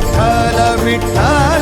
Vitthal Vitthal